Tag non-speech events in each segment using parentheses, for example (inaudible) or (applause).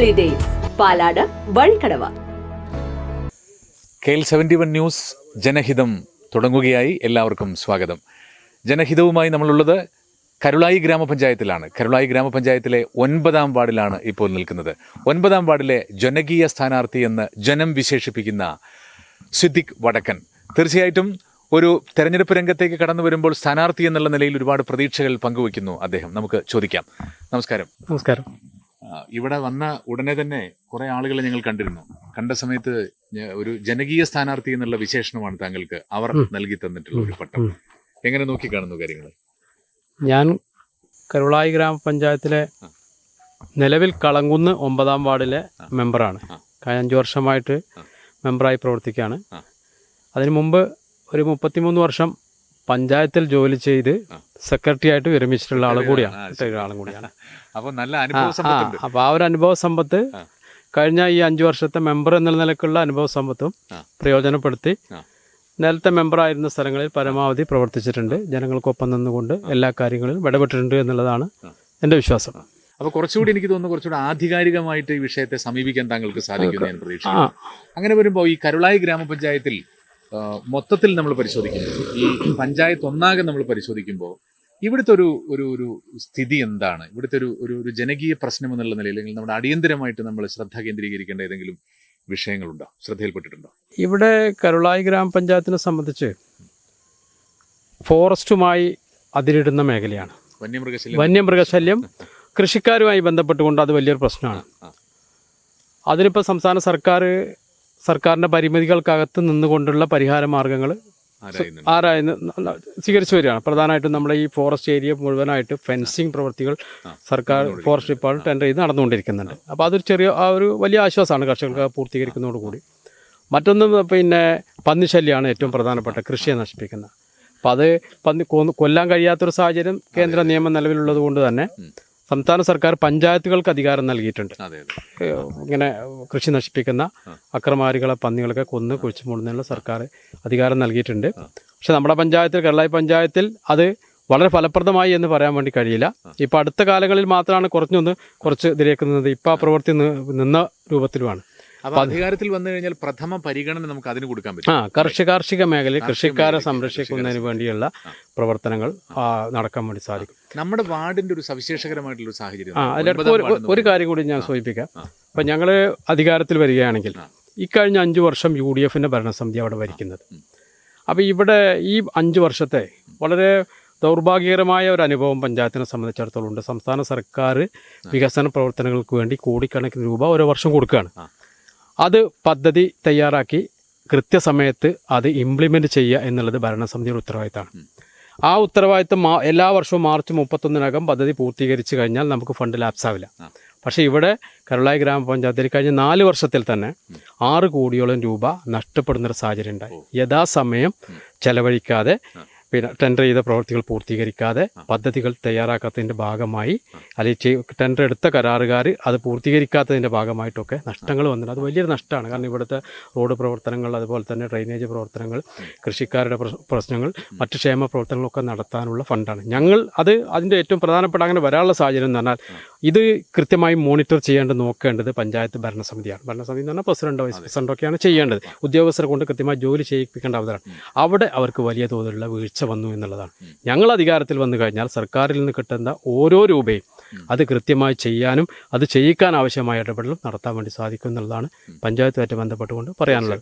Holidays Palad Vazhikkadavu. K L seventy one news ജനഹിതം തുടങ്ങുകയായി എല്ലാവർക്കും സ്വാഗതം. ജനഹിതവുമായി നമ്മളുള്ളത് കരുളായി ഗ്രാമപഞ്ചായത്തിലാണ്. കരുളായി ഗ്രാമപഞ്ചായത്തിലെ ഒൻപതാം വാർഡിലാണ് ഇപ്പോൾ നിൽക്കുന്നത്. ഒൻപതാം വാർഡിലെ ജനകീയ സ്ഥാനാർത്ഥി എന്ന് ജനം വിശേഷിപ്പിക്കുന്ന സിദ്ദിഖ് വടക്കൻ. തീർച്ചയായിട്ടും ഒരു തെരഞ്ഞെടുപ്പ് രംഗത്തേക്ക് കടന്നു വരുമ്പോൾ സ്ഥാനാർത്ഥി എന്നുള്ള നിലയിൽ ഒരുപാട് പ്രതീക്ഷകൾ പങ്കുവയ്ക്കുന്നു അദ്ദേഹം. നമുക്ക് ചോദിക്കാം. നമസ്കാരം. നമസ്കാരം. ഇവിടെ വന്ന ഉടനെ തന്നെ കുറെ ആളുകളെ ഞങ്ങൾ കണ്ടിരുന്നു. കണ്ട സമയത്ത് ഒരു ജനകീയ സ്ഥാനാർത്ഥി എന്നുള്ള വിശേഷണമാണ് താങ്കൾക്ക് അവർ നൽകി തന്നിട്ടുള്ള ഒരു പട്ടം. എങ്ങനെ നോക്കി കാണുന്നു കാര്യങ്ങൾ? ഞാൻ കരുളായി ഗ്രാമപഞ്ചായത്തിലെ നിലവിൽ കളങ്കുന്ന് ഒമ്പതാം വാർഡിലെ മെമ്പറാണ്. കഴിഞ്ഞ അഞ്ച് വർഷമായിട്ട് മെമ്പറായി പ്രവർത്തിക്കുകയാണ്. അതിനു മുമ്പ് ഒരു മുപ്പത്തിമൂന്ന് വർഷം പഞ്ചായത്തിൽ ജോലി ചെയ്ത് സെക്രട്ടറി ആയിട്ട് വിരമിച്ചിട്ടുള്ള ആളും കൂടിയാണ്. ആളും കൂടിയാണ്. അപ്പോൾ നല്ല അനുഭവ ആ, സമ്പത്തുണ്ട്. അപ്പൊ ആ ഒരു അനുഭവ സമ്പത്ത് കഴിഞ്ഞ ഈ അഞ്ചു വർഷത്തെ മെമ്പർ എന്ന നിലക്കുള്ള അനുഭവ സമ്പത്തും പ്രയോജനപ്പെടുത്തി. നേരത്തെ മെമ്പറായിരുന്ന സ്ഥലങ്ങളിൽ പരമാവധി പ്രവർത്തിച്ചിട്ടുണ്ട്. ജനങ്ങൾക്കൊപ്പം നിന്നുകൊണ്ട് എല്ലാ കാര്യങ്ങളിലും ഇടപെട്ടിട്ടുണ്ട് എന്നുള്ളതാണ് എന്റെ വിശ്വാസം. അപ്പോൾ കുറച്ചുകൂടി എനിക്ക് തോന്നുന്നു കുറച്ചുകൂടി ആധികാരികമായിട്ട് ഈ വിഷയത്തെ സമീപിക്കാൻ താങ്കൾക്ക് സാധിക്കുന്നു ഞാൻ പ്രതീക്ഷിക്കുന്നു. അങ്ങനെ വരുമ്പോൾ ഈ കരുളായി ഗ്രാമപഞ്ചായത്തിൽ മൊത്തത്തിൽ നമ്മൾ പരിശോധിക്കുമ്പോൾ ഈ പഞ്ചായത്ത് ഒന്നാകെ നമ്മൾ പരിശോധിക്കുമ്പോൾ ഇവിടുത്തെ ഒരു ഒരു ഒരു സ്ഥിതി എന്താണ്? ഇവിടുത്തെ ഒരു ഒരു ഒരു ജനകീയ പ്രശ്നം എന്നുള്ള നിലയിൽ അല്ലെങ്കിൽ നമ്മുടെ അടിയന്തരമായിട്ട് നമ്മൾ ശ്രദ്ധ കേന്ദ്രീകരിക്കേണ്ട ഏതെങ്കിലും വിഷയങ്ങളുണ്ടോ? ശ്രദ്ധയിൽപ്പെട്ടിട്ടുണ്ടോ? ഇവിടെ കരുളായി ഗ്രാമപഞ്ചായത്തിനെ സംബന്ധിച്ച് ഫോറസ്റ്റുമായി അതിരിടുന്ന മേഖലയാണ്. വന്യമൃഗശല്യം. വന്യമൃഗശല്യം കൃഷിക്കാരുമായി ബന്ധപ്പെട്ടുകൊണ്ട് അത് വലിയൊരു പ്രശ്നമാണ്. അതിനിപ്പോൾ സംസ്ഥാന സർക്കാർ സർക്കാരിന്റെ പരിമിതികൾക്കകത്ത് നിന്നുകൊണ്ടുള്ള പരിഹാര മാർഗങ്ങൾ ആരായെന്ന് ആരായി സ്വീകരിച്ചു വരികയാണ്. പ്രധാനമായിട്ടും നമ്മുടെ ഈ ഫോറസ്റ്റ് ഏരിയ മുഴുവനായിട്ട് ഫെൻസിങ് പ്രവൃത്തികൾ സർക്കാർ ഫോറസ്റ്റ് ഡിപ്പാർട്ട്മെന്റ് ടെൻഡർ ചെയ്ത് നടന്നുകൊണ്ടിരിക്കുന്നുണ്ട്. അപ്പോൾ അതൊരു ചെറിയ ആ ഒരു വലിയ ആശ്വാസമാണ് കർഷകർക്ക് പൂർത്തീകരിക്കുന്നതോടുകൂടി മറ്റൊന്ന് പിന്നെ പന്നിശല്യമാണ് ഏറ്റവും പ്രധാനപ്പെട്ട കൃഷിയെ നശിപ്പിക്കുന്നത്. അപ്പോൾ അത് പന്നി കൊല്ലാൻ കഴിയാത്തൊരു സാഹചര്യം കേന്ദ്ര നിയമം നിലവിലുള്ളത് കൊണ്ട് തന്നെ സംസ്ഥാന സർക്കാർ പഞ്ചായത്തുകൾക്ക് അധികാരം നൽകിയിട്ടുണ്ട്. ഇങ്ങനെ കൃഷി നശിപ്പിക്കുന്ന അക്രമാരികളെ പന്നികളൊക്കെ കൊന്ന് കുഴിച്ചു മൂടുന്നതിനുള്ള സർക്കാർ അധികാരം നൽകിയിട്ടുണ്ട്. പക്ഷെ നമ്മുടെ പഞ്ചായത്തിൽ കേരളായി പഞ്ചായത്തിൽ അത് വളരെ ഫലപ്രദമായി എന്ന് പറയാൻ വേണ്ടി കഴിയില്ല. ഇപ്പം അടുത്ത കാലങ്ങളിൽ മാത്രമാണ് കുറഞ്ഞൊന്ന് കുറച്ച് ഇതിലേക്ക് നിന്നത്. ഇപ്പം ആ പ്രവൃത്തി നിന്ന രൂപത്തിലുമാണ്. അധികാരത്തിൽ വന്നു കഴിഞ്ഞാൽ പ്രഥമ പരിഗണന നമുക്ക് അതിന് കൊടുക്കാൻ പറ്റും. ആ കർഷക കാർഷിക മേഖലയിൽ കൃഷിക്കാരെ സംരക്ഷിക്കുന്നതിന് വേണ്ടിയുള്ള പ്രവർത്തനങ്ങൾ നടക്കാൻ വേണ്ടി സാധിക്കും. നമ്മുടെ വാർഡിന്റെ ഒരു സവിശേഷകരമായിട്ടുള്ള സാഹചര്യം. ആ ഒരു ഒരു കാര്യം കൂടി ഞാൻ സൂചിപ്പിക്കാം. അപ്പം ഞങ്ങൾ അധികാരത്തിൽ വരികയാണെങ്കിൽ ഇക്കഴിഞ്ഞ അഞ്ച് വർഷം യു ഡി എഫിന്റെ ഭരണസമിതി അവിടെ ഭരിക്കുന്നത്. അപ്പോൾ ഇവിടെ ഈ അഞ്ച് വർഷത്തെ വളരെ ദൗർഭാഗ്യകരമായ ഒരു അനുഭവം പഞ്ചായത്തിനെ സംബന്ധിച്ചിടത്തോളം ഉണ്ട്. സംസ്ഥാന സർക്കാർ വികസന പ്രവർത്തനങ്ങൾക്ക് വേണ്ടി കോടിക്കണക്കിന് രൂപ ഓരോ വർഷം കൊടുക്കുകയാണ്. അത് പദ്ധതി തയ്യാറാക്കി കൃത്യസമയത്ത് അത് ഇംപ്ലിമെന്റ് ചെയ്യുക എന്നുള്ളത് ഭരണസമിതിയുടെ ഉത്തരവാദിത്തമാണ്. ആ ഉത്തരവാദിത്തം എല്ലാ വർഷവും മാർച്ച് മുപ്പത്തൊന്നിനകം പദ്ധതി പൂർത്തീകരിച്ചു കഴിഞ്ഞാൽ നമുക്ക് ഫണ്ട് ലാപ്സ് ആവില്ല. പക്ഷേ ഇവിടെ കരുളായി ഗ്രാമപഞ്ചായത്തിൽ കഴിഞ്ഞ നാല് വർഷത്തിൽ തന്നെ ആറ് കോടിയോളം രൂപ നഷ്ടപ്പെടുന്നൊരു സാഹചര്യം ഉണ്ടായി. യഥാസമയം ചെലവഴിക്കാതെ പിന്നെ ടെൻഡർ ചെയ്ത പ്രവൃത്തികൾ പൂർത്തീകരിക്കാതെ പദ്ധതികൾ തയ്യാറാക്കാത്തതിന്റെ ഭാഗമായി അല്ലെങ്കിൽ ടെൻഡർ എടുത്ത കരാറുകാർ അത് പൂർത്തീകരിക്കാത്തതിന്റെ ഭാഗമായിട്ടൊക്കെ നഷ്ടങ്ങൾ വന്നിട്ടുണ്ട്. അത് വലിയൊരു നഷ്ടമാണ്. കാരണം ഇവിടുത്തെ റോഡ് പ്രവർത്തനങ്ങൾ അതുപോലെ തന്നെ ഡ്രെയിനേജ് പ്രവർത്തനങ്ങൾ കൃഷിക്കാരുടെ പ്രശ്നങ്ങൾ മറ്റ് ക്ഷേമ പ്രവർത്തനങ്ങളൊക്കെ നടത്താനുള്ള ഫണ്ടാണ്. ഞങ്ങൾ അത് അതിന്റെ ഏറ്റവും പ്രധാനപ്പെട്ട അങ്ങനെ വരാനുള്ള സാഹചര്യം എന്ന് പറഞ്ഞാൽ ഇത് കൃത്യമായി മോണിറ്റർ ചെയ്യേണ്ടത് നോക്കേണ്ടത് പഞ്ചായത്ത് ഭരണസമിതിയാണ്. ഭരണസമിതി എന്ന് പറഞ്ഞാൽ പ്രസിഡന്റ് വൈസ് പ്രസിഡന്റ് ഒക്കെയാണ് ചെയ്യേണ്ടത്. ഉദ്യോഗസ്ഥരെ കൊണ്ട് കൃത്യമായി ജോലി ചെയ്യിപ്പിക്കേണ്ട അവസരമാണ് അവിടെ അവർക്ക് വലിയ തോതിലുള്ള വീഴ്ച വന്നു എന്നുള്ളതാണ്. ഞങ്ങൾ അധികാരത്തിൽ വന്നു കഴിഞ്ഞാൽ സർക്കാരിൽ നിന്ന് കിട്ടുന്ന ഓരോ രൂപയും അത് കൃത്യമായി ചെയ്യാനും അത് ചെയ്യിക്കാൻ ആവശ്യമായ ഇടപെടലും നടത്താൻ വേണ്ടി സാധിക്കും എന്നുള്ളതാണ് പഞ്ചായത്തുമായിട്ട് ബന്ധപ്പെട്ടുകൊണ്ട് പറയാനുള്ളത്.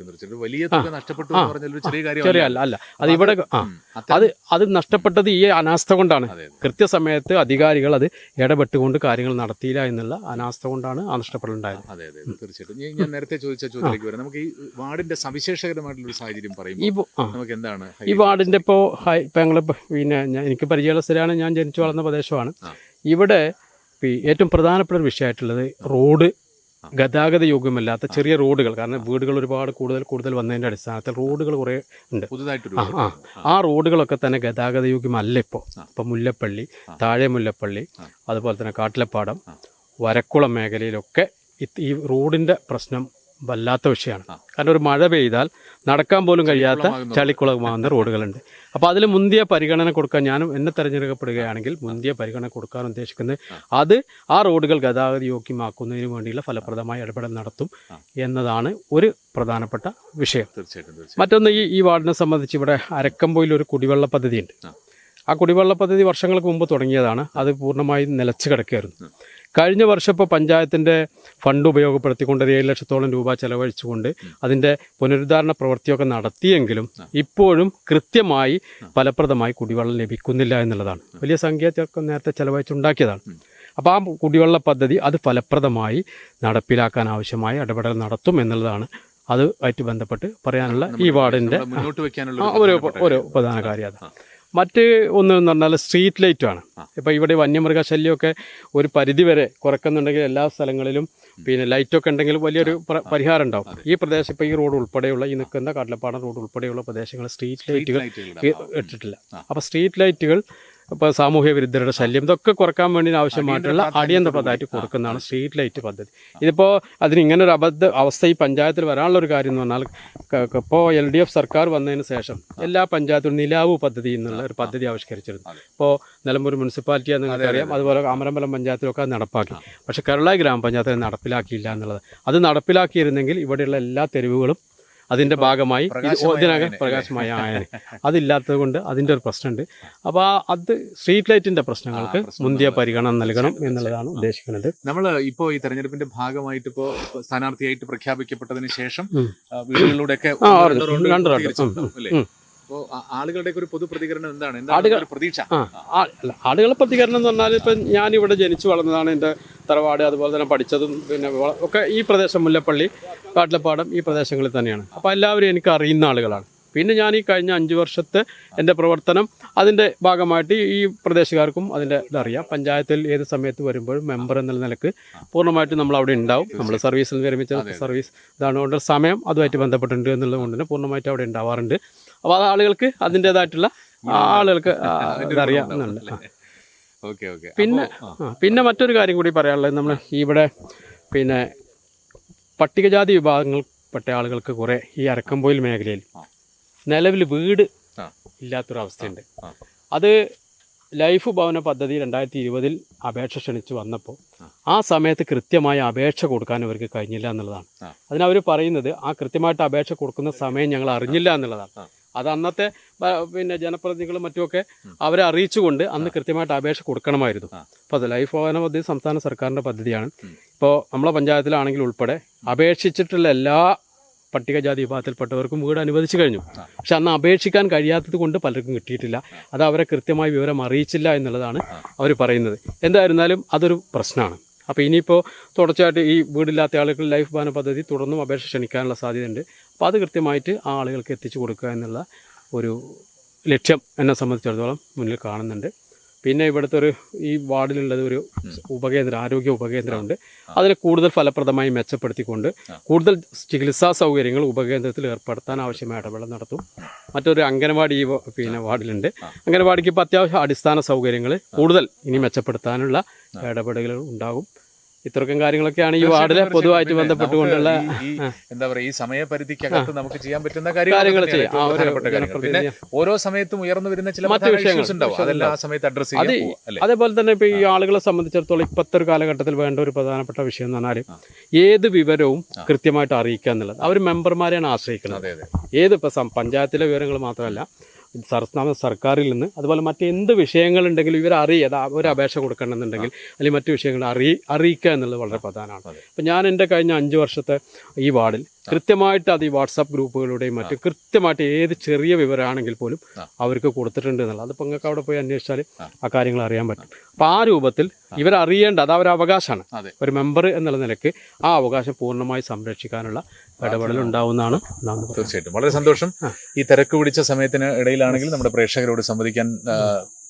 ചെറിയ അല്ല അല്ല. അത് ഇവിടെ ആ. അത് അത് നഷ്ടപ്പെട്ടത് ഈ അനാസ്ഥ കൊണ്ടാണ്. കൃത്യസമയത്ത് അധികാരികൾ അത് ഇടപെട്ടുകൊണ്ട് കാര്യങ്ങൾ നടത്തിയില്ല എന്നുള്ള അനാസ്ഥ കൊണ്ടാണ് ആ നഷ്ടപ്പെടലുണ്ടായത്. അതെ അതെ തീർച്ചയായിട്ടും. ഞാൻ- ഞാൻ നേരത്തെ ചോദിച്ച ചോദ്യത്തിലേക്ക് വരാം. നമുക്ക് ഈ വാർഡിന്റെ സവിശേഷകരമായിട്ടുള്ള സാഹചര്യം നമുക്ക് എന്താണ് ഈ ഇപ്പോൾ ഹൈ ഇപ്പം ഞങ്ങൾ പിന്നെ എനിക്ക് പരിചയമുള്ള സ്ഥലമാണ് ഞാൻ ജനിച്ചു വളർന്ന പ്രദേശമാണ്. ഇവിടെ ഏറ്റവും പ്രധാനപ്പെട്ട ഒരു വിഷയമായിട്ടുള്ളത് റോഡ് ഗതാഗത യോഗ്യമല്ലാത്ത ചെറിയ റോഡുകൾ. കാരണം വീടുകൾ ഒരുപാട് കൂടുതൽ കൂടുതൽ വന്നതിന്റെ അടിസ്ഥാനത്തിൽ റോഡുകൾ കുറേ ഉണ്ട്. പുതുതായിട്ട് ആ ആ. ആ. റോഡുകളൊക്കെ തന്നെ ഗതാഗത യോഗ്യമല്ല ഇപ്പോൾ ഇപ്പം മുല്ലപ്പള്ളി താഴെ മുല്ലപ്പള്ളി അതുപോലെ തന്നെ കാട്ടിലപ്പാടം വരക്കുളം മേഖലയിലൊക്കെ ഈ റോഡിന്റെ പ്രശ്നം വല്ലാത്ത വിഷയമാണ്. കാരണം ഒരു മഴ പെയ്താൽ നടക്കാൻ പോലും കഴിയാത്ത ചളിക്കുളമാകുന്ന റോഡുകളുണ്ട്. അപ്പോൾ അതിൽ മുന്തിയ പരിഗണന കൊടുക്കാൻ ഞാനും എന്നെ തെരഞ്ഞെടുക്കപ്പെടുകയാണെങ്കിൽ മുന്തിയ പരിഗണന കൊടുക്കാൻ ഉദ്ദേശിക്കുന്നത് അത് ആ റോഡുകൾ ഗതാഗത യോഗ്യമാക്കുന്നതിന് വേണ്ടിയുള്ള ഫലപ്രദമായ ഇടപെടൽ നടത്തും എന്നതാണ് ഒരു പ്രധാനപ്പെട്ട വിഷയം. തീർച്ചയായിട്ടും മറ്റൊന്ന് ഈ ഈ വാർഡിനെ സംബന്ധിച്ച് ഇവിടെ അരക്കമ്പോയിൽ ഒരു കുടിവെള്ള പദ്ധതിയുണ്ട്. ആ കുടിവെള്ള പദ്ധതി വർഷങ്ങൾക്ക് മുമ്പ് തുടങ്ങിയതാണ്. അത് പൂർണമായും നിലച്ചു കിടക്കുകയായിരുന്നു. കഴിഞ്ഞ വർഷം ഇപ്പോൾ പഞ്ചായത്തിന്റെ ഫണ്ട് ഉപയോഗപ്പെടുത്തിക്കൊണ്ട് ഒരു ഏഴ് ലക്ഷത്തോളം രൂപ ചെലവഴിച്ചുകൊണ്ട് അതിന്റെ പുനരുദ്ധാരണ പ്രവൃത്തിയൊക്കെ നടത്തിയെങ്കിലും ഇപ്പോഴും കൃത്യമായി ഫലപ്രദമായി കുടിവെള്ളം ലഭിക്കുന്നില്ല എന്നുള്ളതാണ്. വലിയ സംഖ്യയൊക്കെ നേരത്തെ ചെലവഴിച്ചുണ്ടാക്കിയതാണ്. അപ്പോൾ ആ കുടിവെള്ള പദ്ധതി അത് ഫലപ്രദമായി നടപ്പിലാക്കാൻ ആവശ്യമായ ഇടപെടൽ നടത്തും എന്നുള്ളതാണ്. അതുമായിട്ട് ബന്ധപ്പെട്ട് പറയാനുള്ള ഈ വാർഡിന്റെ ഒരു ഒരു പ്രധാന കാര്യം. അത് മറ്റ് ഒന്ന് എന്ന് പറഞ്ഞാൽ സ്ട്രീറ്റ് ലൈറ്റാണ് ഇപ്പോൾ ഇവിടെ വന്യമൃഗശല്യമൊക്കെ ഒരു പരിധി വരെ കുറക്കുന്നുണ്ടെങ്കിൽ എല്ലാ സ്ഥലങ്ങളിലും പിന്നെ ലൈറ്റൊക്കെ ഉണ്ടെങ്കിൽ വലിയൊരു പരിഹാരം ഉണ്ടാവും. ഈ പ്രദേശം ഇപ്പോൾ ഈ റോഡ് ഉൾപ്പെടെയുള്ള ഈ നിൽക്കുന്ന കടലപ്പാടം റോഡ് ഉൾപ്പെടെയുള്ള പ്രദേശങ്ങൾ സ്ട്രീറ്റ് ലൈറ്റുകൾ ഇട്ടിട്ടില്ല. അപ്പോൾ സ്ട്രീറ്റ് ലൈറ്റുകൾ ഇപ്പോൾ സാമൂഹ്യ വിരുദ്ധരുടെ ശല്യം ഇതൊക്കെ കുറയ്ക്കാൻ വേണ്ടി ആവശ്യമായിട്ടുള്ള അടിയന്തര പദ്ധതി കൊടുക്കുന്നതാണ് സ്ട്രീറ്റ് ലൈറ്റ് പദ്ധതി. ഇതിപ്പോൾ അതിന് ഇങ്ങനെ ഒരു അബദ്ധ അവസ്ഥ ഈ പഞ്ചായത്തിൽ വരാനുള്ള ഒരു കാര്യം എന്ന് പറഞ്ഞാൽ ഇപ്പോൾ എൽ ഡി എഫ് സർക്കാർ വന്നതിന് ശേഷം എല്ലാ പഞ്ചായത്തിലും നിലാവ് പദ്ധതി എന്നുള്ള ഒരു പദ്ധതി ആവിഷ്കരിച്ചിരുന്നു. ഇപ്പോൾ നിലമ്പൂർ മുനിസിപ്പാലിറ്റി എന്ന് നിങ്ങൾക്കറിയാം. അതുപോലെ അമരമ്പലം പഞ്ചായത്തിലൊക്കെ അത് നടപ്പാക്കി. പക്ഷേ കേരള ഗ്രാമപഞ്ചായത്തിൽ നടപ്പിലാക്കിയില്ല എന്നുള്ളത്. അത് നടപ്പിലാക്കിയിരുന്നെങ്കിൽ ഇവിടെയുള്ള എല്ലാ തെരുവുകളും അതിന്റെ ഭാഗമായി. ഇതിനകം പ്രകാശമായ ആയന്. അതില്ലാത്തത് കൊണ്ട് അതിന്റെ ഒരു പ്രശ്നമുണ്ട്. അപ്പോൾ അത് സ്ട്രീറ്റ് ലൈറ്റിന്റെ പ്രശ്നങ്ങൾക്ക് മുന്തിയ പരിഗണന നൽകണം എന്നുള്ളതാണ് ഉദ്ദേശിക്കുന്നത്. നമ്മൾ ഇപ്പോ ഈ തെരഞ്ഞെടുപ്പിന്റെ ഭാഗമായിട്ട് ഇപ്പോ സ്ഥാനാർത്ഥിയായിട്ട് പ്രഖ്യാപിക്കപ്പെട്ടതിന് ശേഷം വീടുകളിലൂടെയൊക്കെ ആളുകളുടെ ഒരു പൊതു പ്രതികരണം എന്താണ് പ്രതീക്ഷ? അല്ല, പ്രതികരണം എന്ന് പറഞ്ഞാൽ ഞാൻ ഇവിടെ ജനിച്ചു വളർന്നതാണ് എന്റെ തറവാട് അതുപോലെ തന്നെ പഠിച്ചതും പിന്നെ ഒക്കെ ഈ പ്രദേശം മുല്ലപ്പള്ളി കാട്ടിലപ്പാടം ഈ പ്രദേശങ്ങളിൽ തന്നെയാണ്. അപ്പോൾ എല്ലാവരും എനിക്ക് അറിയുന്ന ആളുകളാണ്. പിന്നെ ഞാൻ ഈ കഴിഞ്ഞ അഞ്ച് വർഷത്തെ എന്റെ പ്രവർത്തനം അതിന്റെ ഭാഗമായിട്ട് ഈ പ്രദേശക്കാർക്കും അതിന്റെ ഇതറിയാം. പഞ്ചായത്തിൽ ഏത് സമയത്ത് വരുമ്പോഴും മെമ്പർ എന്നുള്ള നിലയ്ക്ക് പൂർണമായിട്ടും നമ്മൾ അവിടെ ഉണ്ടാവും. നമ്മൾ സർവീസിൽ വിരമിച്ച സർവീസ് ഇതാണ് കൊണ്ട് സമയം അതുമായിട്ട് ബന്ധപ്പെട്ടിട്ടുണ്ട് എന്നുള്ളത് കൊണ്ട് തന്നെ പൂർണമായിട്ട് അവിടെ ഉണ്ടാവാറുണ്ട്. അപ്പോൾ അത് ആളുകൾക്ക് അതിന്റേതായിട്ടുള്ള ആളുകൾക്ക് അറിയാം ഇതറിയാം എന്നുണ്ട്. Okay okay. പിന്നെ പിന്നെ മറ്റൊരു കാര്യം കൂടി പറയാനുള്ളത് നമ്മൾ ഇവിടെ പിന്നെ പട്ടികജാതി വിഭാഗങ്ങൾ പെട്ട ആളുകൾക്ക് കുറേ ഈ അരക്കമ്പോയിൽ മേഖലയിൽ നിലവിൽ വീട്. ഇല്ലാത്തൊരവസ്ഥയുണ്ട്. അത് ലൈഫ് ഭവന പദ്ധതി രണ്ടായിരത്തി ഇരുപതിൽ അപേക്ഷ ക്ഷണിച്ച് വന്നപ്പോൾ ആ. സമയത്ത് കൃത്യമായ അപേക്ഷ കൊടുക്കാൻ അവർക്ക് കഴിഞ്ഞില്ല എന്നുള്ളതാണ്. അതിനവർ പറയുന്നത് ആ കൃത്യമായിട്ട് അപേക്ഷ കൊടുക്കുന്ന സമയം ഞങ്ങൾ അറിഞ്ഞില്ല എന്നുള്ളതാണ്. അത് അന്നത്തെ പിന്നെ ജനപ്രതിനിധികളും മറ്റുമൊക്കെ അവരെ അറിയിച്ചുകൊണ്ട് അന്ന് കൃത്യമായിട്ട് അപേക്ഷ കൊടുക്കണമായിരുന്നു. അപ്പോൾ അത് ലൈഫ് ഭവന പദ്ധതി സംസ്ഥാന സർക്കാരിന്റെ പദ്ധതിയാണ്. ഇപ്പോൾ നമ്മളെ പഞ്ചായത്തിലാണെങ്കിൽ ഉൾപ്പെടെ അപേക്ഷിച്ചിട്ടുള്ള എല്ലാ പട്ടികജാതി വിഭാഗത്തിൽപ്പെട്ടവർക്കും വീട് അനുവദിച്ചു കഴിഞ്ഞു. പക്ഷെ അന്ന് അപേക്ഷിക്കാൻ കഴിയാത്തത് കൊണ്ട് പലർക്കും കിട്ടിയിട്ടില്ല. അത് അവരെ കൃത്യമായി വിവരം അറിയിച്ചില്ല എന്നുള്ളതാണ് അവർ പറയുന്നത്. എന്തായിരുന്നാലും അതൊരു പ്രശ്നമാണ്. അപ്പോൾ ഇനിയിപ്പോൾ തുടർച്ചയായിട്ട് ഈ വീടില്ലാത്ത ആളുകൾ ലൈഫ് ബാന പദ്ധതി തുടർന്നും അപേക്ഷ ക്ഷണിക്കാനുള്ള സാധ്യതയുണ്ട്. അപ്പോൾ അത് കൃത്യമായിട്ട് ആ ആളുകൾക്ക് എത്തിച്ചു കൊടുക്കുക എന്നുള്ള ഒരു ലക്ഷ്യം എന്നെ സംബന്ധിച്ചിടത്തോളം മുന്നിൽ കാണുന്നുണ്ട്. പിന്നെ ഇവിടുത്തെ ഒരു ഈ വാർഡിലുള്ളത് ഒരു ഉപകേന്ദ്രം ആരോഗ്യ ഉപകേന്ദ്രമുണ്ട്. അതിനെ കൂടുതൽ ഫലപ്രദമായി മെച്ചപ്പെടുത്തിക്കൊണ്ട് കൂടുതൽ ചികിത്സാ സൗകര്യങ്ങൾ ഉപകേന്ദ്രത്തിൽ ഏർപ്പെടുത്താൻ ആവശ്യമായ ഇടപെടൽ നടത്തും. മറ്റൊരു അംഗനവാടി ഈ പിന്നെ വാർഡിലുണ്ട്. അംഗനവാടിക്ക് ഇപ്പോൾ അത്യാവശ്യം അടിസ്ഥാന സൗകര്യങ്ങൾ കൂടുതൽ ഇനി മെച്ചപ്പെടുത്താനുള്ള ഇടപെടലുകൾ ഉണ്ടാകും. ഇത്രക്കും കാര്യങ്ങളൊക്കെയാണ് ഈ വാർഡിലെ പൊതുവായിട്ട് ബന്ധപ്പെട്ടുകൊണ്ടുള്ള എന്താ പറയുക ഈ സമയപരിധിക്കകത്ത് നമുക്ക് ചെയ്യാൻ പറ്റുന്ന കാര്യങ്ങൾ ചെയ്യാം. പിന്നെ ഓരോ സമയത്തും ഉയർന്നു വരുന്ന ചില മറ്റു വിഷയങ്ങൾ, ഉണ്ടാവും. അതെല്ലാം ആ സമയത്ത് അഡ്രസ് അതേപോലെ തന്നെ ഇപ്പൊ ഈ ആളുകളെ സംബന്ധിച്ചിടത്തോളം ഇപ്പോഴത്തെ ഒരു കാലഘട്ടത്തിൽ വേണ്ട ഒരു പ്രധാനപ്പെട്ട വിഷയം എന്ന് പറഞ്ഞാൽ ഏത് വിവരവും കൃത്യമായിട്ട് അറിയിക്കുക എന്നുള്ളത്. അവർ മെമ്പർമാരെയാണ് ആശ്രയിക്കുന്നത്. ഏത് ഇപ്പൊ പഞ്ചായത്തിലെ വിവരങ്ങൾ മാത്രമല്ല സംസ്ഥാന സർക്കാരിൽ നിന്ന് അതുപോലെ മറ്റെന്ത് വിഷയങ്ങളുണ്ടെങ്കിലും അത് ഒരു അപേക്ഷ കൊടുക്കണമെന്നുണ്ടെങ്കിൽ അല്ലെങ്കിൽ മറ്റു വിഷയങ്ങൾ അറിയി അറിയിക്കുക എന്നുള്ളത് വളരെ പ്രധാനമാണ്. അപ്പോൾ ഞാൻ എന്റെ കഴിഞ്ഞ അഞ്ച് വർഷത്തെ ഈ വാർഡിൽ കൃത്യമായിട്ട് അത് ഈ വാട്സാപ്പ് ഗ്രൂപ്പുകളുടെയും മറ്റ് കൃത്യമായിട്ട് ഏത് ചെറിയ വിവരമാണെങ്കിൽ പോലും അവർക്ക് കൊടുത്തിട്ടുണ്ട് എന്നുള്ളത്. അതിപ്പോൾ നിങ്ങൾക്ക് അവിടെ പോയി അന്വേഷിച്ചാൽ ആ. കാര്യങ്ങൾ അറിയാൻ പറ്റും. അപ്പം ആ രൂപത്തിൽ ഇവരറിയേണ്ട അത് അവരവകാശമാണ്. ഒരു മെമ്പർ എന്നുള്ള നിലയ്ക്ക് ആ അവകാശം പൂർണമായി സംരക്ഷിക്കാനുള്ള ഇടപെടൽ ഉണ്ടാവുന്നതാണ് തീർച്ചയായിട്ടും. വളരെ സന്തോഷം. ഈ തിരക്ക് പിടിച്ച സമയത്തിന് ഇടയിലാണെങ്കിൽ നമ്മുടെ പ്രേക്ഷകരോട് സംവദിക്കാൻ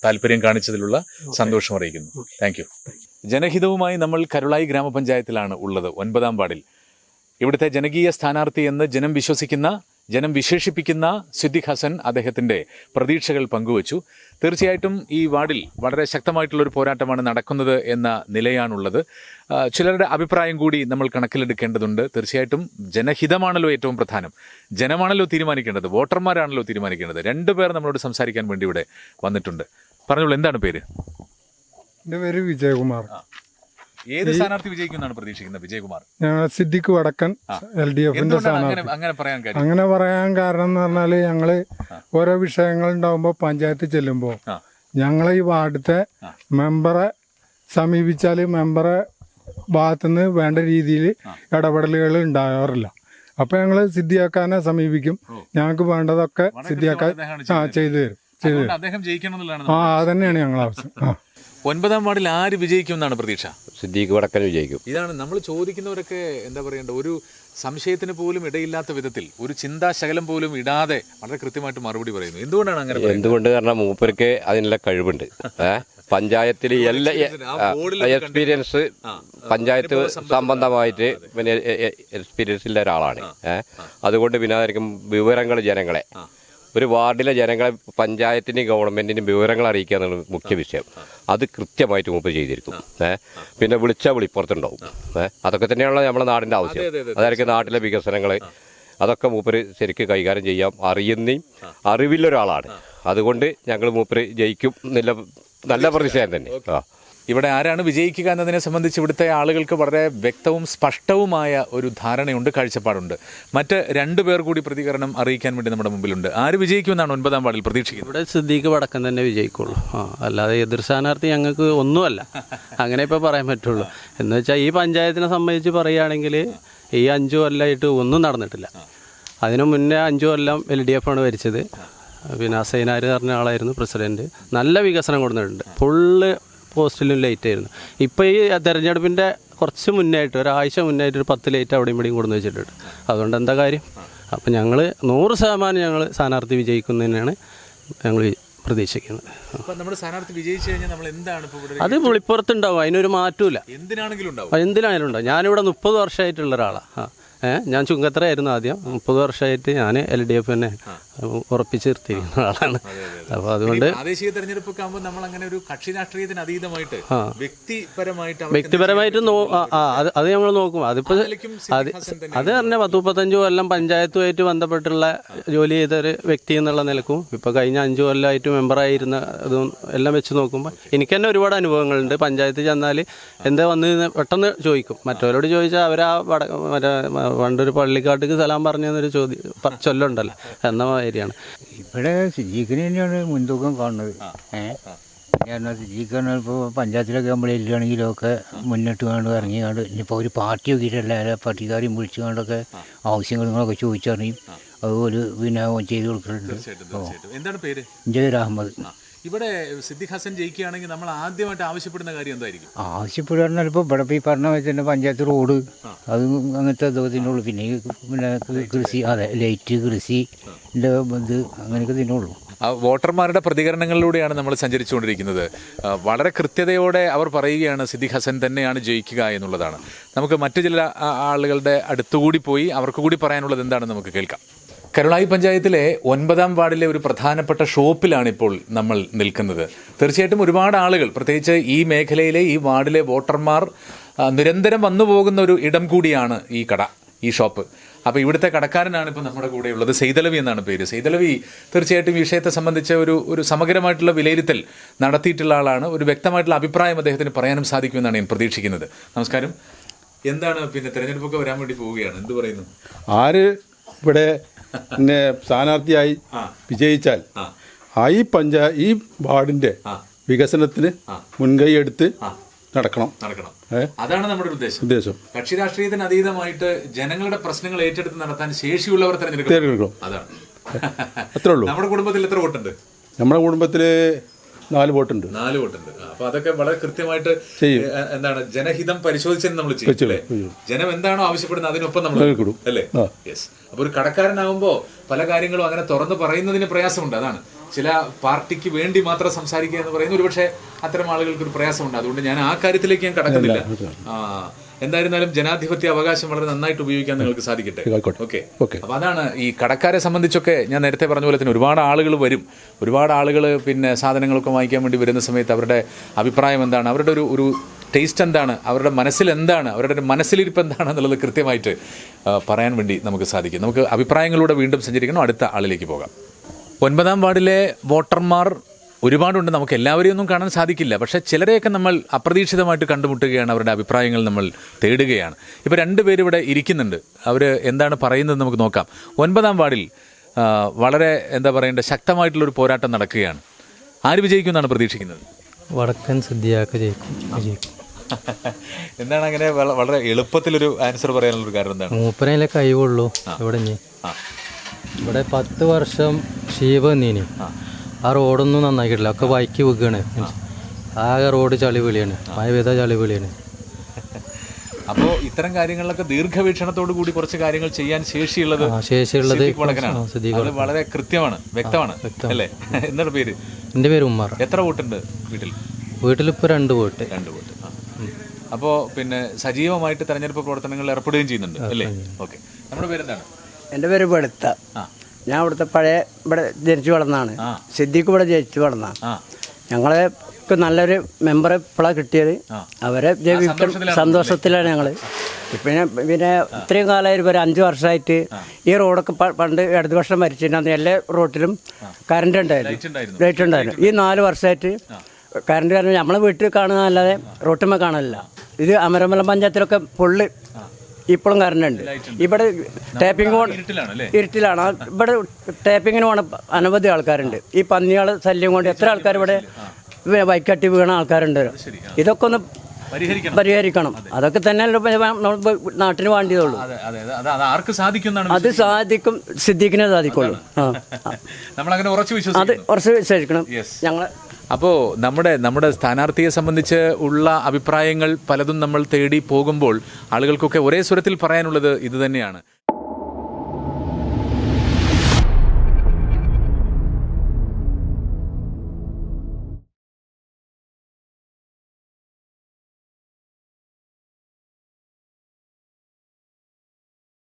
താല്പര്യം കാണിച്ചതിലുള്ള സന്തോഷം അറിയിക്കുന്നു. താങ്ക് യു ജനഹിതവുമായി നമ്മൾ കരുളായി ഗ്രാമപഞ്ചായത്തിലാണ് ഉള്ളത് ഒൻപതാം വാർഡിൽ. ഇവിടുത്തെ ജനകീയ സ്ഥാനാർത്ഥി എന്ന് ജനം വിശ്വസിക്കുന്ന ജനം വിശേഷിപ്പിക്കുന്ന സിദ്ദിഖ് ഹസൻ അദ്ദേഹത്തിന്റെ പ്രതീക്ഷകൾ പങ്കുവച്ചു. തീർച്ചയായിട്ടും ഈ വാർഡിൽ വളരെ ശക്തമായിട്ടുള്ള ഒരു പോരാട്ടമാണ് നടക്കുന്നത് എന്ന നിലയാണുള്ളത്. ചിലരുടെ അഭിപ്രായം കൂടി നമ്മൾ കണക്കിലെടുക്കേണ്ടതുണ്ട്. തീർച്ചയായിട്ടും ജനഹിതമാണല്ലോ ഏറ്റവും പ്രധാനം. ജനമാണല്ലോ തീരുമാനിക്കേണ്ടത്. വോട്ടർമാരാണല്ലോ തീരുമാനിക്കേണ്ടത്. രണ്ടു രണ്ടുപേർ നമ്മളോട് സംസാരിക്കാൻ വേണ്ടി ഇവിടെ വന്നിട്ടുണ്ട്. പറഞ്ഞോളൂ എന്താണ് പേര്? എന്റെ പേര് വിജയകുമാർ. ഏത് സ്ഥാനാർത്ഥി വിജയിക്കുമെന്നാണ് പ്രതീക്ഷിക്കുന്നത് വിജയകുമാർ? ഞങ്ങൾ സിദ്ദിഖ് വടക്കൻ എൽ ഡി എഫിന്റെ അങ്ങനെ സ്ഥാനാർത്ഥി. അങ്ങനെ പറയാൻ കാര്യം? അങ്ങനെ പറയാൻ കാരണം എന്ന് പറഞ്ഞാൽ ഞങ്ങൾ ഓരോ വിഷയങ്ങൾ ഉണ്ടാവുമ്പോൾ പഞ്ചായത്ത് ചെല്ലുമ്പോൾ. ഞങ്ങളെ ഈ വാർഡത്തെ മെമ്പറെ സമീപിച്ചാൽ മെമ്പറെ ഭാഗത്തുനിന്ന് വേണ്ട രീതിയിൽ ഇടപെടലുകൾ ഉണ്ടാകാറില്ല അപ്പൊ ഞങ്ങൾ സിദ്ധിയാക്കാനെ സമീപിക്കും. ഞങ്ങൾക്ക് വേണ്ടതൊക്കെ സിദ്ധിയാക്കാൻ ചെയ്തു തരും. ചെയ്തു ആ അതന്നെയാണ് ഞങ്ങളുടെ ആവശ്യം ആ. ഒൻപതാം വാർഡിൽ ആര് വിജയിക്കും എന്നാണ് പ്രതീക്ഷ? സിദ്ദീഖ് വടക്കൻ വിജയിക്കും. ഇതാണ് നമ്മൾ ചോദിക്കുന്നവരൊക്കെ എന്താ പറയേണ്ട ഒരു സംശയത്തിന് പോലും ഇടയില്ലാത്ത വിധത്തിൽ ഒരു ചിന്താശകലം പോലും ഇടാതെ വളരെ കൃത്യമായിട്ട് മറുപടി പറയുന്നു. എന്തുകൊണ്ടാണ് അങ്ങനെ? എന്തുകൊണ്ട്? കാരണം മൂപ്പർക്ക് അതിനുള്ള കഴിവുണ്ട്. പഞ്ചായത്തിൽ എല്ലാ എക്സ്പീരിയൻസ് പഞ്ചായത്ത് സംബന്ധമായിട്ട് പിന്നെ എക്സ്പീരിയൻസ് ഉള്ള ഒരാളാണ്. അതുകൊണ്ട് പിന്നെ വിവരങ്ങൾ ജനങ്ങളെ. ഒരു വാർഡിലെ ജനങ്ങളെ പഞ്ചായത്തിന്റെയും ഗവൺമെന്റിന്റെയും വിവരങ്ങൾ അറിയിക്കുക എന്നുള്ള മുഖ്യ വിഷയം. അത് കൃത്യമായിട്ട് മുമ്പ് ചെയ്തിരിക്കും. ഏഹ് പിന്നെ വിളിച്ചാൽ വിളിപ്പുറത്തുണ്ടാവും ഏഹ് അതൊക്കെ തന്നെയാണല്ലോ നമ്മുടെ നാടിന്റെ ആവശ്യം. അതായിരിക്കും നാട്ടിലെ വികസനങ്ങൾ അതൊക്കെ മൂപ്പര് ശരിക്ക് കൈകാര്യം ചെയ്യാം. അറിയുന്നേയും അറിവില്ലൊരാളാണ് അതുകൊണ്ട് ഞങ്ങൾ മൂപ്പര് ജയിക്കും നല്ല നല്ല പ്രതിഷേധം തന്നെ. ആ. ഇവിടെ ആരാണ് വിജയിക്കുക എന്നതിനെ സംബന്ധിച്ച് ഇവിടുത്തെ ആളുകൾക്ക് വളരെ വ്യക്തവും സ്പഷ്ടവുമായ ഒരു ധാരണയുണ്ട് കാഴ്ചപ്പാടുണ്ട്. മറ്റ് രണ്ട് പേർ കൂടി പ്രതികരണം അറിയിക്കാൻ വേണ്ടി നമ്മുടെ മുമ്പിലുണ്ട്. ആര് വിജയിക്കുമെന്നാണ് ഒൻപതാം വാർഡിൽ പ്രതീക്ഷിക്കുന്നത്? ഇവിടെ സിദ്ദീഖ് വടക്കം തന്നെ വിജയിക്കുള്ളൂ. അല്ലാതെ എതിർ സ്ഥാനാർത്ഥി ഞങ്ങൾക്ക് ഒന്നുമല്ല. അങ്ങനെ ഇപ്പോൾ പറയാൻ പറ്റുള്ളൂ. എന്ന് വെച്ചാൽ ഈ പഞ്ചായത്തിനെ സംബന്ധിച്ച് പറയുകയാണെങ്കിൽ ഈ അഞ്ചു കൊല്ലമായിട്ട് ഒന്നും നടന്നിട്ടില്ല. അതിനു മുന്നേ അഞ്ചു കൊല്ലം എൽ ഡി എഫ് ആണ് ഭരിച്ചത്. പിന്നെ അസൈനാർ പറഞ്ഞ ആളായിരുന്നു പ്രസിഡന്റ്. നല്ല വികസനം കൊടുത്തിട്ടുണ്ട്. ഫുള്ള് പോസ്റ്റിലും ലൈറ്റ് ആയിരുന്നു. ഇപ്പോൾ ഈ തെരഞ്ഞെടുപ്പിന്റെ കുറച്ച് മുന്നായിട്ട് ഒരാഴ്ച മുന്നായിട്ട് ഒരു പത്ത് ലൈറ്റ് അവിടെയും ഇവിടെയും കൊടുന്ന് വെച്ചിട്ടുണ്ട്. അതുകൊണ്ട് എന്താ കാര്യം? അപ്പം ഞങ്ങൾ നൂറ് ശതമാനം ഞങ്ങൾ സ്ഥാനാർത്ഥി വിജയിക്കുന്നതിനാണ് ഞങ്ങൾ പ്രതീക്ഷിക്കുന്നത്. അത് വിളിപ്പുറത്തുണ്ടാവും അതിനൊരു മാറ്റമില്ല എന്തിനാണെങ്കിലും ഉണ്ടാവും. എന്തിനായാലും ഉണ്ടാവും. ഞാനിവിടെ മുപ്പത് വർഷമായിട്ടുള്ള ഒരാളാണ് ഞാൻ ചുങ്കത്തറയായിരുന്നു ആദ്യം. മുപ്പത് വർഷമായിട്ട് ഞാൻ എൽ ഡി എഫ് തന്നെ ഉറപ്പിച്ച് നിർത്തിയിരിക്കുന്ന ആളാണ് അപ്പോൾ അതുകൊണ്ട് പ്രാദേശിക തെരഞ്ഞെടുപ്പൊക്കെ ആകുമ്പോൾ നമ്മൾ അങ്ങനെ ഒരു കക്ഷി രാഷ്ട്രീയത്തിന് അതീതമായിട്ട് വ്യക്തിപരമായിട്ട് വ്യക്തിപരമായിട്ട് ആ ആ, അത് നമ്മൾ ഞങ്ങൾ നോക്കും. അതിപ്പോൾ അതിലേക്കും അത് തന്നെ അത് പറഞ്ഞ പത്ത് മുപ്പത്തഞ്ച് കൊല്ലം പഞ്ചായത്തുമായിട്ട് ബന്ധപ്പെട്ടുള്ള ജോലി ചെയ്ത ഒരു വ്യക്തി എന്നുള്ള നിലക്കും. ഇപ്പോൾ കഴിഞ്ഞ അഞ്ച് കൊല്ലമായിട്ട് മെമ്പറായിരുന്ന ഇതും എല്ലാം വെച്ച് നോക്കുമ്പോൾ എനിക്ക് തന്നെ ഒരുപാട് അനുഭവങ്ങളുണ്ട്. പഞ്ചായത്ത് ചെന്നാൽ എന്താ വന്ന് പെട്ടെന്ന് ചോദിക്കും. മറ്റവരോട് ചോദിച്ചാൽ അവരാ വട മറ്റേ പണ്ടൊരു പള്ളിക്കാട്ടിക്ക് സലാം പറഞ്ഞൊരു ചോദ്യം ചൊല്ലുണ്ടല്ലോ. എന്ന മാതിരിയാണ്. ഇവിടെ സിജീഖിന് തന്നെയാണ് മുൻതൂക്കം കാണുന്നത്. ഏഹ് കാരണം സിജീഖാണ് ഇപ്പോൾ പഞ്ചായത്തിലൊക്കെ നമ്മൾ ഇല്ലാണെങ്കിലൊക്കെ മുന്നിട്ട് കണ്ട് ഇറങ്ങി കണ്ട് ഇനിയിപ്പോൾ ഒരു പാർട്ടി നോക്കിയിട്ടല്ല അല്ല പാർട്ടിക്കാരെയും വിളിച്ചു കൊണ്ടൊക്കെ ആവശ്യങ്ങളൊക്കെ ചോദിച്ചറിയും. അതുപോലെ പിന്നെ ചെയ്തു കൊടുക്കുന്നുണ്ട്. എന്താണ് പേര്? എന്റെ പേര് അഹമ്മദ് ഇവിടെ സിദ്ദിഖ് ഹസൻ ജയിക്കുകയാണെങ്കിൽ നമ്മൾ ആദ്യമായിട്ട് ആവശ്യപ്പെടുന്ന കാര്യം എന്തായിരിക്കും? ആവശ്യപ്പെടുക ഇപ്പോൾ ഇവിടെ ഈ പറഞ്ഞ തന്നെ പഞ്ചായത്ത് റോഡ് അത് അങ്ങനത്തെ ഇതൊക്കെ പിന്നെ പിന്നെ കൃഷി അതെ ലൈറ്റ് കൃഷി ഇത് അങ്ങനെയൊക്കെ തിന്നുള്ളൂ വോട്ടർമാരുടെ പ്രതികരണങ്ങളിലൂടെയാണ് നമ്മൾ സഞ്ചരിച്ചുകൊണ്ടിരിക്കുന്നത്. വളരെ കൃത്യതയോടെ അവർ പറയുകയാണ് സിദ്ദിഖ് ഹസൻ തന്നെയാണ് ജയിക്കുക എന്നുള്ളതാണ്. നമുക്ക് മറ്റു ചില ആളുകളുടെ അടുത്തുകൂടി പോയി അവർക്ക് കൂടി പറയാനുള്ളത് എന്താണെന്ന് നമുക്ക് കേൾക്കാം. കരുളായി പഞ്ചായത്തിലെ ഒൻപതാം വാർഡിലെ ഒരു പ്രധാനപ്പെട്ട ഷോപ്പിലാണ് ഇപ്പോൾ നമ്മൾ നിൽക്കുന്നത്. തീർച്ചയായിട്ടും ഒരുപാട് ആളുകൾ പ്രത്യേകിച്ച് ഈ മേഖലയിലെ ഈ വാർഡിലെ വോട്ടർമാർ നിരന്തരം വന്നു പോകുന്ന ഒരു ഇടം കൂടിയാണ് ഈ കട ഈ ഷോപ്പ്. അപ്പോൾ ഇവിടുത്തെ കടക്കാരനാണ് ഇപ്പോൾ നമ്മുടെ കൂടെ ഉള്ളത്. സെയ്തലവി എന്നാണ് പേര്. സെയ്തലവി തീർച്ചയായിട്ടും ഈ വിഷയത്തെ സംബന്ധിച്ച ഒരു ഒരു സമഗ്രമായിട്ടുള്ള വിലയിരുത്തൽ നടത്തിയിട്ടുള്ള ആളാണ്. ഒരു വ്യക്തമായിട്ടുള്ള അഭിപ്രായം അദ്ദേഹത്തിന് പറയാനും സാധിക്കുമെന്നാണ് ഞാൻ പ്രതീക്ഷിക്കുന്നത്. നമസ്കാരം. എന്താണ് പിന്നെ തെരഞ്ഞെടുപ്പൊക്കെ വരാൻ വേണ്ടി പോവുകയാണ്? എന്ത് പറയുന്നു? ആര് ഇവിടെ പിന്നെ സ്ഥാനാർത്ഥിയായി വിജയിച്ചാൽ ആ. ഈ പഞ്ചായ ഈ വാർഡിന്റെ വികസനത്തിന് മുൻകൈ എടുത്ത് നടക്കണം. നടക്കണം. അതാണ് നമ്മുടെ ഉദ്ദേശം. ഉദ്ദേശം. കക്ഷി രാഷ്ട്രീയത്തിന് അതീതമായിട്ട് ജനങ്ങളുടെ പ്രശ്നങ്ങൾ ഏറ്റെടുത്ത് നടത്താൻ ശേഷിയുള്ളവർ തെരഞ്ഞെടുക്കും അതാണ്. അത്രേ ഉള്ളൂ. നമ്മുടെ കുടുംബത്തിൽ എത്ര വോട്ടുണ്ട്? നമ്മുടെ കുടുംബത്തിൽ നാല് വോട്ടുണ്ട്. നാല് വോട്ടുണ്ട്. അപ്പൊ അതൊക്കെ വളരെ കൃത്യമായിട്ട് എന്താണ് ജനഹിതം പരിശോധിച്ച് നമ്മൾ ചെയ്യും ജനം എന്താണോ ആവശ്യപ്പെടുന്നത് അതിനൊപ്പം നമ്മൾ. അല്ലേ? യെസ് അപ്പൊ ഒരു കടക്കാരനാകുമ്പോ പല കാര്യങ്ങളും അങ്ങനെ തുറന്നു പറയുന്നതിന് പ്രയാസമുണ്ട് അതാണ്. ചില പാർട്ടിക്ക് വേണ്ടി മാത്രം സംസാരിക്കുക എന്ന് പറയുന്ന ഒരുപക്ഷെ അത്തരം ആളുകൾക്ക് ഒരു പ്രയാസമുണ്ട്. അതുകൊണ്ട് ഞാൻ ആ കാര്യത്തിലേക്ക് ഞാൻ കടക്കുന്നില്ല. ആ. എന്തായിരുന്നാലും ജനാധിപത്യ അവകാശം വളരെ നന്നായിട്ട് ഉപയോഗിക്കാൻ നിങ്ങൾക്ക് സാധിക്കട്ടെ. ഓക്കെ. ഓക്കെ. അപ്പൊ അതാണ് ഈ കടക്കാരെ സംബന്ധിച്ചൊക്കെ ഞാൻ നേരത്തെ പറഞ്ഞ പോലെ തന്നെ ഒരുപാട് ആളുകൾ വരും. ഒരുപാട് ആളുകൾ പിന്നെ സാധനങ്ങളൊക്കെ വാങ്ങിക്കാൻ വേണ്ടി വരുന്ന സമയത്ത് അവരുടെ അഭിപ്രായം എന്താണ്? അവരുടെ ഒരു ഒരു ടേസ്റ്റ് എന്താണ്? അവരുടെ മനസ്സിൽ എന്താണ്? അവരുടെ മനസ്സിലിരിപ്പ് എന്താണ് എന്നുള്ളത് കൃത്യമായിട്ട് പറയാൻ വേണ്ടി നമുക്ക് സാധിക്കും. നമുക്ക് അഭിപ്രായങ്ങളിലൂടെ വീണ്ടും സഞ്ചരിക്കണം അടുത്ത ആളിലേക്ക് പോകാം. ഒൻപതാം വാർഡിലെ വോട്ടർമാർ ഒരുപാടുണ്ട്. നമുക്ക് എല്ലാവരെയും ഒന്നും കാണാൻ സാധിക്കില്ല. പക്ഷേ ചിലരെയൊക്കെ നമ്മൾ അപ്രതീക്ഷിതമായിട്ട് കണ്ടുമുട്ടുകയാണ്. അവരുടെ അഭിപ്രായങ്ങൾ നമ്മൾ തേടുകയാണ്. ഇപ്പോൾ രണ്ട് പേര് ഇവിടെ ഇരിക്കുന്നുണ്ട്. അവർ എന്താണ് പറയുന്നത് നമുക്ക് നോക്കാം. ഒൻപതാം വാർഡിൽ വളരെ എന്താ പറയേണ്ട ശക്തമായിട്ടുള്ളൊരു പോരാട്ടം നടക്കുകയാണ്. ആര് വിജയിക്കുമെന്നാണ് പ്രതീക്ഷിക്കുന്നത്? വടക്കൻ സിദ്ധിയാക്ക ജയിക്കും. വിജയിക്കും. (laughs) എന്താണ് അങ്ങനെ വള- വളരെ എളുപ്പത്തിലൊരു ആൻസർ പറയാനുള്ളൊരു കാരണം എന്താണ്? മൂപ്പനയിലെ കഴിവുള്ളൂ. ഇവിടെ ഇവിടെ പത്ത് വർഷം ശിവ നീനി. ആ റോഡൊന്നും നന്നാക്കിയിട്ടില്ല ഒക്കെ ബൈക്ക് വെക്കുകയാണ് ആകെ റോഡ് ചളി വിളിയാണ്. മഴ പെയ്ത ചളി വിളിയാണ്. അപ്പോൾ ഇത്തരം കാര്യങ്ങളിലൊക്കെ ദീർഘവീക്ഷണത്തോടു കൂടി കുറച്ച് കാര്യങ്ങൾ ചെയ്യാൻ ശേഷിയുള്ളത് ശേഷിയുള്ളത് അത് വളരെ കൃത്യമാണ് വ്യക്തമാണ് അല്ലേ? എന്താണ് പേര്? എന്റെ പേര് ഉമ്മാർ. എത്ര വോട്ടുണ്ട് വീട്ടിൽ? വീട്ടിലിപ്പോൾ രണ്ട് വോട്ട്. രണ്ട് വോട്ട്. അപ്പോൾ അപ്പോ പിന്നെ സജീവമായിട്ട് തെരഞ്ഞെടുപ്പ് പ്രവർത്തനങ്ങളിൽ ഏർപ്പെടുകയും ചെയ്യുന്നുണ്ട് അല്ലേ? ഓക്കെ. നമ്മുടെ പേര് എന്താണ് എന്റെ പേര് വെളുത്ത. ആ. ഞാൻ ഇവിടുത്തെ പഴയ ഇവിടെ ജനിച്ചു വളർന്നാണ്. സിദ്ദിഖ് ഇവിടെ ജനിച്ചു വളർന്ന ആ. ഞങ്ങളെ നല്ലൊരു മെമ്പർ ഇപ്പോഴാണ് കിട്ടിയത്. അവരെ സന്തോഷത്തിലാണ് ഞങ്ങൾ പിന്നെ പിന്നെ ഇത്രയും കാലമായി ഒരു അഞ്ച് വർഷമായിട്ട് ഈ റോഡൊക്കെ പണ്ട് ഇടതു വർഷം മരിച്ചിട്ടുണ്ടായിരുന്നു എല്ലാ റോട്ടിലും കറണ്ട് ഉണ്ടായിരുന്നു ഉണ്ടായിരുന്നു. ലൈറ്റ് ഉണ്ടായിരുന്നു. ഈ നാല് വർഷമായിട്ട് കറണ്ട് കാരണം നമ്മളെ വീട്ടിൽ കാണുന്നതല്ലാതെ റോട്ടുമ്മ കാണലില്ല. ഇത് അമരമല പഞ്ചായത്തിലൊക്കെ പൊള്ളി ഇപ്പോഴും കറണ്ട് ഉണ്ട്. ഇവിടെ ടാപ്പിംഗ് ഇരുട്ടിലാണ്. ഇവിടെ ടാപ്പിങ്ങിന് പോണ അനവധി ആൾക്കാരുണ്ട്. ഈ പന്നിയാൾ ശല്യം കൊണ്ട് എത്ര ആൾക്കാർ ഇവിടെ വൈക്കട്ടി വീണ ആൾക്കാരുണ്ട്. ഇതൊക്കെ ഒന്ന് പരിഹരിക്കണം. അതൊക്കെ തന്നെ നാട്ടിന് വേണ്ടിയതുള്ളൂ. ആർക്ക് സാധിക്കുമെന്നാണ് അത് സാധിക്കും സിദ്ദീഖിനെ സാധിക്കുള്ളൂ. (laughs) ഉറച്ചു അത് കുറച്ച് വിശ്വസിക്കണം. ഞങ്ങളെ അപ്പോൾ നമ്മുടെ നമ്മുടെ സ്ഥാനാർത്ഥിയെ സംബന്ധിച്ച് ഉള്ള അഭിപ്രായങ്ങൾ പലതും നമ്മൾ തേടി പോകുമ്പോൾ ആളുകൾക്കൊക്കെ ഒരേ സ്വരത്തിൽ പറയാനുള്ളത് ഇത് തന്നെയാണ്.